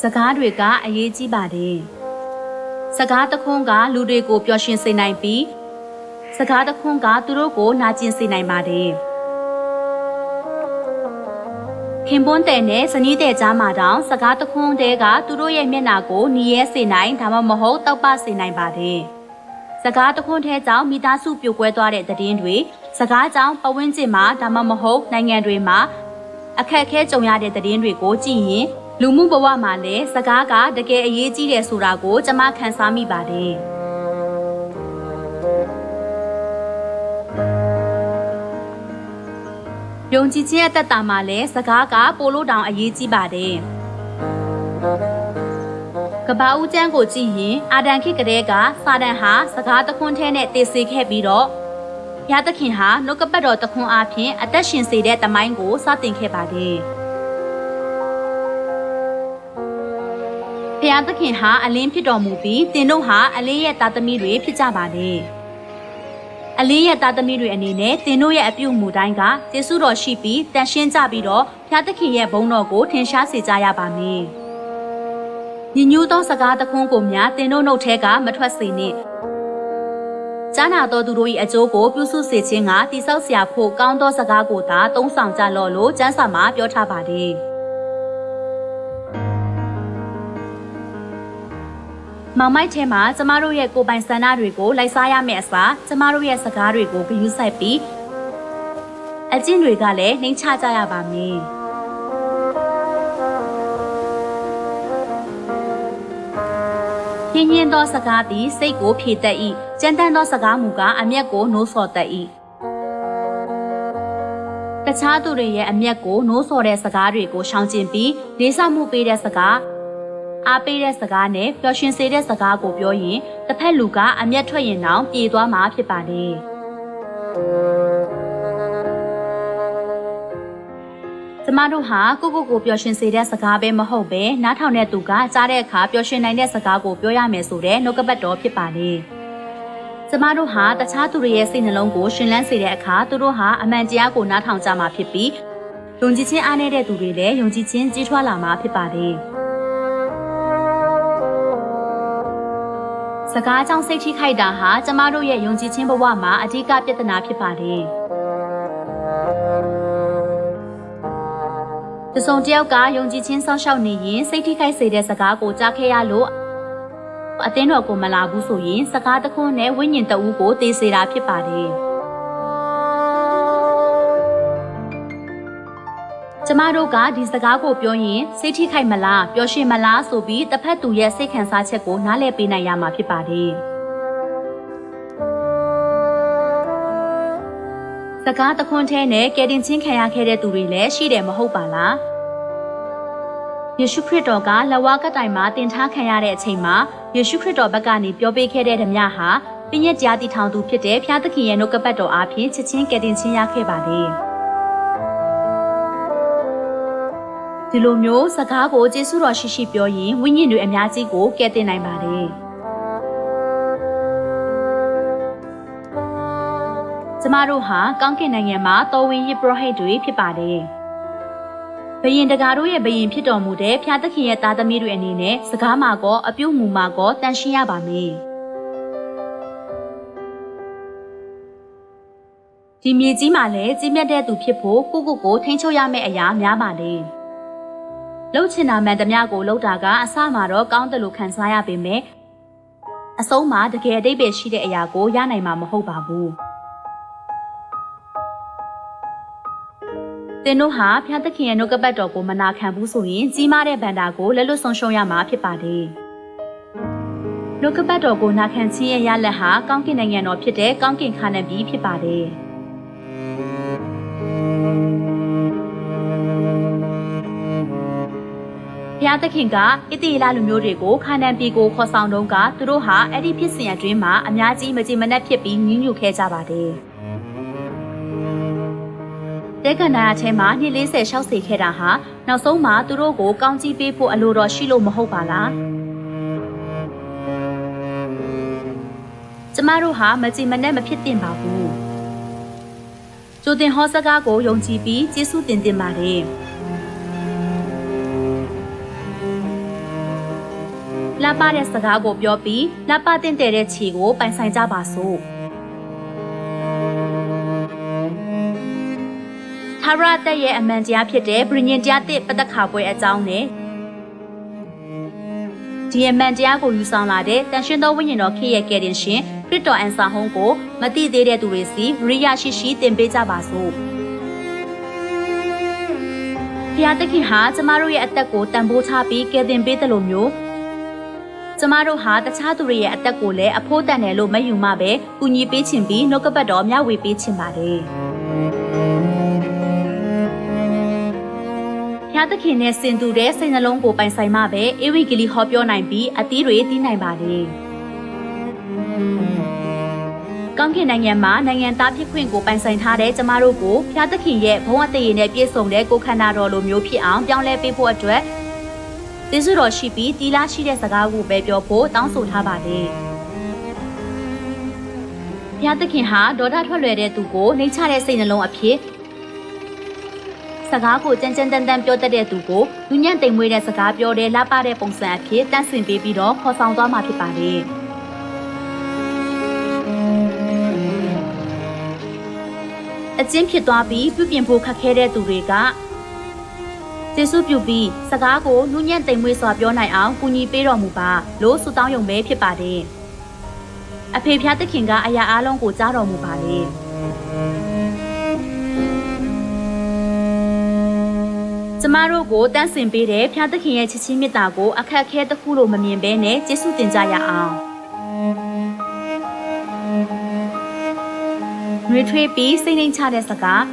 စကားတွေကအရေးကြီးပါတယ်။စကားတခွန်းကလူတွေကိုပျော်ရွှင်စေနိုင်ပြီးစကားတခွန်းကသူတို့ကိုနာကျင်စေနိုင်ပါတယ်။ခင်ပွန်းတဲ့နဲ့ဇနီးတဲ့ကြားမှာတောင်စကားတခွန်းတဲကသူတို့ရဲ့မျက်နှာကိုနီးရဲစေနိုင်ဒါမှမဟုတ်တောက်ပစေနိုင်ပါတယ်။စကားတခွန်းထဲကြောင့်မိသားစုပြိုကွဲသွားတဲ့တဲ့င်းတွေစကားကြောင့်ပဝန်းကျင်မှာဒါမှမဟုတ်နိုင်ငံတွေမှာ အခက်အခဲကြုံရတဲ့သတင်းတွေကိုကြည့်ရင်လူမှုဘဝမှာလည်းစကားကတကယ်အရေးကြီးတယ်ဆိုတာကိုကျွန်မခန်းစားမိပါတယ်။ယုံကြည်ခြင်းရဲ့တက်တာမှာလည်းစကားကပိုလို့တောင်အရေးကြီးပါတယ်။ကဘာဦးကျန်းကိုကြည့်ရင်အာဒန်ခေတ်ကလေးကစာဒန်ဟာစကားတခွန်းထဲနဲ့တည်စေခဲ့ပြီးတော့ ဘုရားသခင်ဟာနှုတ်ကပတ်တော်တခွန်းအားဖြင့်အသက်ရှင်စေတဲ့တမိုင်းကိုစတင်ခဲ့ပါတယ်။ဘုရားသခင်ဟာအလင်းဖြစ်တော်မူပြီးတင်တို့ဟာအလင်းရဲ့သားသမီးတွေဖြစ်ကြပါတယ်။အလင်းရဲ့သားသမီးတွေအနေနဲ့တင်တို့ရဲ့အပြုအမူတိုင်းကကျေးဇူးတော်ရှိပြီးတန်ရှင်းကြပြီးတော့ဘုရားသခင်ရဲ့ဘုန်းတော်ကိုထင်ရှားစေကြရပါမယ်။ညီညူးသောစကားတခွန်းကိုများတင်တို့နှုတ်ထဲကမထွက်စေနှင့်။ ကြားနာတော်သူတို့၏အကျိုးကိုပြုစုစေခြင်းကတိဆောက်စရာဖို့ကောင်းသောစကားကိုသာသုံးဆောင်ကြလော့လို့ကျမ်းစာမှာပြောထားပါသည်။မောင်မိုက်ထဲမှာကျမတို့ရဲ့ကိုယ်ပိုင်ဆန္ဒတွေကိုလိုက်စားရမယ့်အစားကျမတို့ရဲ့စကားတွေကိုဂရုစိုက်ပြီးအကျင့်တွေကလည်းနှိမ်ချကြရပါမယ်။ပြင်းပြင်းသောစကားသည်စိတ်ကိုဖြည့်တတ်၏ ကြမ်းတမ်းသောစကားမူကားအမျက်ကိုနိုးဆော်တတ်၏တခြားသူတွေရဲ့အမျက်ကိုနိုးဆော်တဲ့စကားတွေကိုရှောင်ကျဉ်ပြီးလေးစားမှုပေးတဲ့စကားအားပေးတဲ့စကားနဲ့ပျော်ရွှင်စေတဲ့စကားကိုပြောရင်တစ်ဖက်လူကအမျက်ထွက်ရင်တောင်ပြေသွားမှာဖြစ်ပါလေကျမတို့ဟာကိုကိုကိုပျော်ရွှင်စေတဲ့စကားပဲမဟုတ်ပဲနားထောင်တဲ့သူကကြားတဲ့အခါပျော်ရွှင်နိုင်တဲ့စကားကိုပြောရမယ်ဆိုတဲ့နှုတ်ကပတ်တော်ဖြစ်ပါလေ ကျမတို့ဟာတခြားသူတွေရဲ့စိတ်နှလုံးကိုရှင်လန်းစေတဲ့အခါသူတို့ဟာအမှန်တရားကိုနားထောင်ကြမှာဖြစ်ပြီးယုံကြည်ခြင်းအားနည်းတဲ့သူတွေလည်းယုံကြည်ခြင်းကြီးထွားလာမှာဖြစ်ပါလေ။စကားကြောင့်စိတ်ထိခိုက်တာဟာကျမတို့ရဲ့ယုံကြည်ခြင်းဘဝမှာအဓိကပြဿနာဖြစ်ပါတယ်။တစုံတစ်ယောက်ကယုံကြည်ခြင်းစောင့်ရှောက်နေရင်စိတ်ထိခိုက်စေတဲ့စကားကိုကြားခဲ့ရလို့ အသင်းတော်ကိုမလာဘူးဆိုရင်စကားတခွန်းနဲ့ဝိညာဉ်တအူးကိုသေစေတာဖြစ်ပါတယ်။ကျမတို့ကဒီစကားကိုပြောရင်စိတ်ထိခိုက်မလားပျော်ရွှင်မလားဆိုပြီးတစ်ဖက်သူရဲ့စိတ်ခံစားချက်ကိုနားလည်ပေးနိုင်ရမှာဖြစ်ပါတယ်။စကားတခွန်းထဲနဲ့ကယ်တင်ချင်းခံရခဲ့တဲ့သူတွေလည်းရှိတယ်မဟုတ်ပါလား။ ယေရှုခရစ်တော်ကလဝါကတိုင်မှာတင်ထားခံရတဲ့အချိန်မှာယေရှုခရစ်တော်ဘက်ကနေပြောပေးခဲ့တဲ့ဓမြဟာပင်ရဲ့ကြားတည်ထောင်သူဖြစ်တဲ့ဖျားသခင်ရဲ့နှုတ်ကပတ်တော်အားဖြင့်ချက်ချင်းကယ်တင်ချင်းရခဲ့ပါလေ။ဒီလိုမျိုးစကားကိုကျေးဇူးတော်ရှိရှိပြောရင်ဝိညာဉ်တွေအများကြီးကိုကယ်တင်နိုင်ပါတယ်။ကျမတို့ဟာကောင်းကင်နိုင်ငံမှာတော်ဝင်ရစ်ပရောဟိတ်တွေဖြစ်ပါတယ်။ ဘယင်တကာတို့ရဲ့ဘယင်ဖြစ်တော်မူတဲ့ဖျားသခင်ရဲ့သားသမီးတွေအနေနဲ့စကားမှာကောအပြုတ်မူမှာကောတန်ရှင်းရပါမယ်။ဒီမြေကြီးမှာလည်းကြီးမြတ်တဲ့သူဖြစ်ဖို့ကိုကိုကိုထိန်းချုပ်ရမယ့်အရာများပါလေ။လှုပ်ချင်တာမှန်သမျှကိုလှုပ်တာကအစမှာတော့ကောင်းတယ်လို့ခံစားရပေမဲ့အဆုံးမှာတကယ်အတိတ်ပဲရှိတဲ့အရာကိုရနိုင်မှာမဟုတ်ပါဘူး။ တင်တို့ဟာဖျားသခင်ရဲ့နှုတ်ကပတ်တော်ကိုမနာခံဘူးဆိုရင်ကြီးမားတဲ့ဗန္တာကိုလက်လွတ်ဆုံးရှုံးရမှာဖြစ်ပါတယ်။နှုတ်ကပတ်တော်ကိုနာခံခြင်းရဲ့ရလက်ဟာကောင်းကင်နိုင်ငံတော်ဖြစ်တဲ့ကောင်းကင်ခါနန်ပြည်ဖြစ်ပါတယ်။ဘုရားသခင်ကဣတိလလူမျိုးတွေကိုခါနန်ပြည်ကိုခေါ်ဆောင်တော့ကသူတို့ဟာအဲ့ဒီဖြစ်စဉ်အတွင်းမှာအများကြီးမကြည်မနှက်ဖြစ်ပြီးညှဉ်းညူခဲ့ကြပါတယ်။ တဲကန်နာအချင်းမှာနှစ်40 60ခဲ့တာဟာနောက်ဆုံးမှာသူတို့ကိုကောင်းကြီးပေးဖို့အလိုတော်ရှိလို့မဟုတ်ပါလား။ကျမတို့ဟာမကြည်မနှက်မဖြစ်သင့်ပါဘူး။ကျိုတင်ဟောစကားကိုယုံကြည်ပြီးကျေးဇူးတင်တင်ပါတယ်။လှပတဲ့စကားကိုပြောပြီးလှပတင့်တယ်တဲ့ခြေကိုပိုင်ဆိုင်ကြပါစို့ ထာဝရတက်ရဲ့အမှန်တရားဖြစ်တဲ့ဗြိညင်တရားတစ်ပတ္တခါပွဲအကြောင်းနဲ့ဒီအမှန်တရားကိုယူဆောင်လာတဲ့တန်ရှင်သောဝိညာဉ်တော်ခေရဲ့ကယ်တင်ရှင်ခရစ်တော်အန်ဆာဟုံးကိုမတိသေးတဲ့သူတွေစီဝိရိယရှိရှိသင်ပေးကြပါစို့ဖျားသခင်ဟာကျမတို့ရဲ့အသက်ကိုတန်ဖိုးချပြီးကယ်တင်ပေးတယ်လို့မျိုးကျမတို့ဟာတခြားသူတွေရဲ့အသက်ကိုလည်းအဖို့တန်တယ်လို့မယူမပဲကူညီပေးခြင်းပြီးနှုတ်ကပတ်တော်မျှဝေပေးခြင်းပါတယ်။ ဖျားသခင်နဲ့စင်တူတဲ့စိတ်နှလုံးကိုပိုင်ဆိုင်မှပဲအေဝိဂီလီဟောပြောနိုင်ပြီးအသီးတွေတီးနိုင်ပါတယ်။ကောင်းကင်နိုင်ငံမှာနိုင်ငံသားဖြစ်ခွင့်ကိုပိုင်ဆိုင်ထားတဲ့ကျမတို့ကိုဖျားသခင်ရဲ့ဘုံအသေးရည်နဲ့ပြည့်စုံတဲ့ကိုယ်ခန္ဓာတော်လိုမျိုးဖြစ်အောင်ပြောင်းလဲပေးဖို့အတွက်ကျေးဇူးတော်ရှိပြီးတီလာရှိတဲ့စကားကိုပဲပြောဖို့တောင်းဆိုထားပါတယ်။ဘုရားသခင်ဟာဒေါသထွက်လွယ်တဲ့သူကိုနှိမ်ချတဲ့စိတ်နှလုံးအဖြစ် စကားကိုကြမ်းကြမ်းတမ်းတမ်းပြောတတ်တဲ့သူကိုလူညံ့တိမ်မွေးတဲ့စကားပြောတဲ့လှပတဲ့ပုံစံအဖြစ်တန့်စင်ပေးပြီးတော့ခေါ်ဆောင်သွားမှာဖြစ်ပါတယ်။အကျဉ်းဖြစ်သွားပြီးပြုပြင်ဖို့ခက်ခဲတဲ့သူတွေကကျေးဇူးပြုပြီးစကားကိုနူးညံ့သိမ်မွေးစွာပြောနိုင်အောင်ကူညီပေးတော်မူပါလို့ဆုတောင်းယုံပဲဖြစ်ပါတယ်။အဖေဖျားသခင်ကအရာအလုံးကိုကြားတော်မူပါလေ။ ကျမတို့ကိုတန်းစင်ပေးတဲ့ဖျားသခင်ရဲ့ချစ်ချင်းမေတ္တာကိုအခက်အခဲတစ်ခုလို့မမြင်ဘဲနဲ့ကျေးဇူးတင်ကြရအောင်။နှွေထွေးပြီးစိတ်နှိမ်ချတဲ့စကား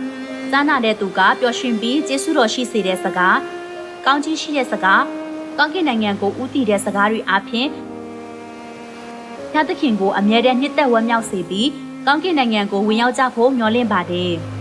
ကြားနာတဲ့သူကပျော်ရွှင်ပြီးကျေးဇူးတော်ရှိစေတဲ့စကားကောင်းချီးရှိတဲ့စကားကောင်းကင်နိုင်ငံကိုဥတည်တဲ့စကားတွေအပြင်ဖျားသခင်ကိုအမြဲတမ်းနှစ်သက်ဝမ်းမြောက်စေပြီးကောင်းကင်နိုင်ငံကိုဝင်ရောက်ကြဖို့မျှော်လင့်ပါတယ်။